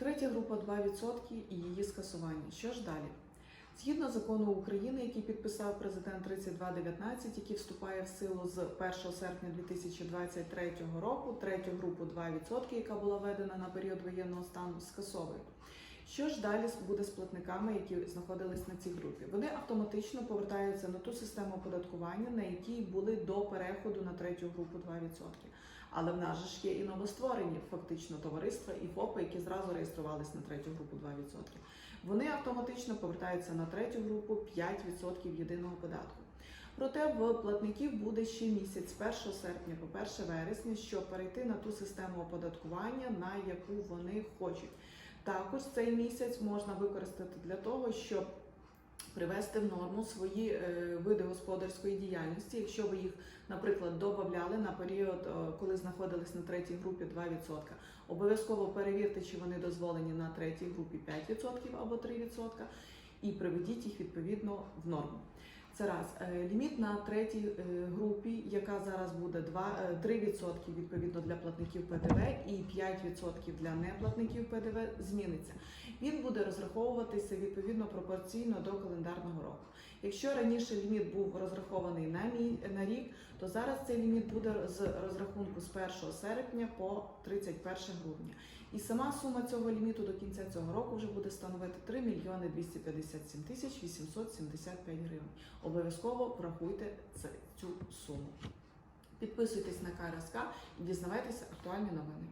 Третя група 2% і її скасування. Що ж далі? Згідно закону України, який підписав президент 3219, який вступає в силу з 1 серпня 2023 року, третю групу 2%, яка була введена на період воєнного стану, скасовує. Що ж далі буде з платниками, які знаходились на цій групі? Вони автоматично повертаються на ту систему оподаткування, на якій були до переходу на третю групу 2%. Але в нас же ж є і новостворені фактично товариства і ФОПи, які зразу реєструвалися на третю групу 2%. Вони автоматично повертаються на третю групу 5% єдиного податку. Проте в платників буде ще місяць з 1 серпня по 1 вересня, щоб перейти на ту систему оподаткування, на яку вони хочуть. Також цей місяць можна використати для того, щоб привести в норму свої е, види господарської діяльності, якщо ви їх, наприклад, додавали на період, коли знаходились на третій групі 2%. Обов'язково перевірте, чи вони дозволені на третій групі 5% або 3%, і приведіть їх відповідно в норму. Це раз Е, ліміт на третій е, групі, яка зараз буде 2, е, 3% відповідно для платників ПДВ і 5% для неплатників ПДВ зміниться. Він буде розраховуватися відповідно пропорційно до календарного року. Якщо раніше ліміт був розрахований на на рік, то зараз цей ліміт буде з розрахунку з 1 серпня по 31 грудня. І сама сума цього ліміту до кінця цього року вже буде становити 3 мільйони 257 тисяч 875 гривень. Обов'язково врахуйте цю суму. Підписуйтесь на КРСК і дізнавайтеся актуальні новини.